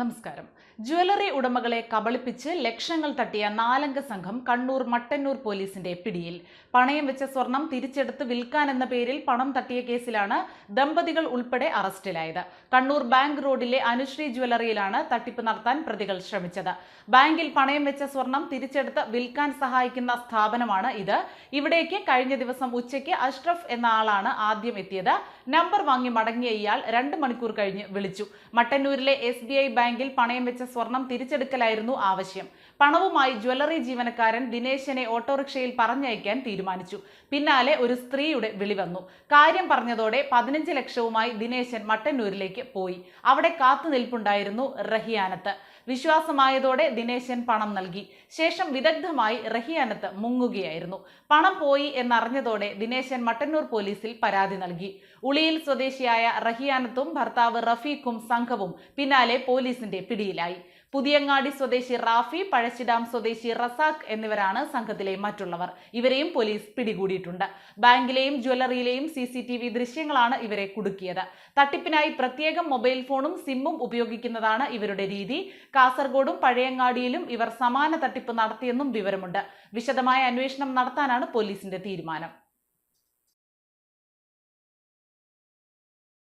നമസ്കാരം. ജ്വല്ലറി ഉടമകളെ കബളിപ്പിച്ച് ലക്ഷങ്ങൾ തട്ടിയ നാലംഗ സംഘം കണ്ണൂർ മട്ടന്നൂർ പോലീസിന്റെ പിടിയിൽ. പണയം വെച്ച സ്വർണം തിരിച്ചെടുത്ത് വിൽക്കാൻ എന്ന പേരിൽ പണം തട്ടിയ കേസിലാണ് ദമ്പതികൾ ഉൾപ്പെടെ അറസ്റ്റിലായത്. കണ്ണൂർ ബാങ്ക് റോഡിലെ അനുശ്രീ ജ്വല്ലറിയിലാണ് തട്ടിപ്പ് നടത്താൻ പ്രതികൾ ശ്രമിച്ചത്. ബാങ്കിൽ പണയം വെച്ച സ്വർണം തിരിച്ചെടുത്ത് വിൽക്കാൻ സഹായിക്കുന്ന സ്ഥാപനമാണ് ഇത്. ഇവിടേക്ക് കഴിഞ്ഞ ദിവസം ഉച്ചയ്ക്ക് അഷ്റഫ് എന്ന ആളാണ് ആദ്യം എത്തിയത്. നമ്പർ വാങ്ങി മടങ്ങിയ ഇയാൾ രണ്ട് മണിക്കൂർ കഴിഞ്ഞ് വിളിച്ചു. മട്ടന്നൂരിലെ എസ് ബി ഐ ബാങ്കിൽ പണയം വെച്ച സ്വർണം തിരിച്ചെടുക്കലായിരുന്നു ആവശ്യം. പണവുമായി ജ്വല്ലറി ജീവനക്കാരൻ ദിനേശനെ ഓട്ടോറിക്ഷയിൽ പറഞ്ഞയക്കാൻ തീരുമാനിച്ചു. പിന്നാലെ ഒരു സ്ത്രീയുടെ വിളി വന്നു. കാര്യം പറഞ്ഞതോടെ പതിനഞ്ച് ലക്ഷവുമായി ദിനേശൻ മട്ടന്നൂരിലേക്ക് പോയി. അവിടെ കാത്തുനിൽപ്പുണ്ടായിരുന്നു റഹിയാനത്ത്. വിശ്വാസമായതോടെ ദിനേശൻ പണം നൽകി. ശേഷം വിദഗ്ധമായി റഹിയാനത്ത് മുങ്ങുകയായിരുന്നു. പണം പോയി എന്നറിഞ്ഞതോടെ ദിനേശൻ മട്ടന്നൂർ പോലീസിൽ പരാതി നൽകി. ഉളിയിൽ സ്വദേശിയായ റഹിയാനത്തും ഭർത്താവ് റഫീഖും സംഘവും പിന്നാലെ പോലീസിന്റെ പിടിയിലായി. പുതിയങ്ങാടി സ്വദേശി റാഫി പഴശ്ശിഡാം സ്വദേശി റസാഖ് എന്നിവരാണ് സംഘത്തിലെ മറ്റുള്ളവർ. ഇവരെയും പോലീസ് പിടികൂടിയിട്ടുണ്ട്. ബാങ്കിലെയും ജ്വല്ലറിയിലെയും സി സി ടി വി ദൃശ്യങ്ങളാണ് ഇവരെ കുടുക്കിയത്. തട്ടിപ്പിനായി പ്രത്യേകം മൊബൈൽ ഫോണും സിമ്മും ഉപയോഗിക്കുന്നതാണ് ഇവരുടെ രീതി. കാസർഗോഡും പഴയങ്ങാടിയിലും ഇവർ സമാന തട്ടിപ്പ് നടത്തിയെന്നും വിവരമുണ്ട്. വിശദമായ അന്വേഷണം നടത്താനാണ് പോലീസിന്റെ തീരുമാനം.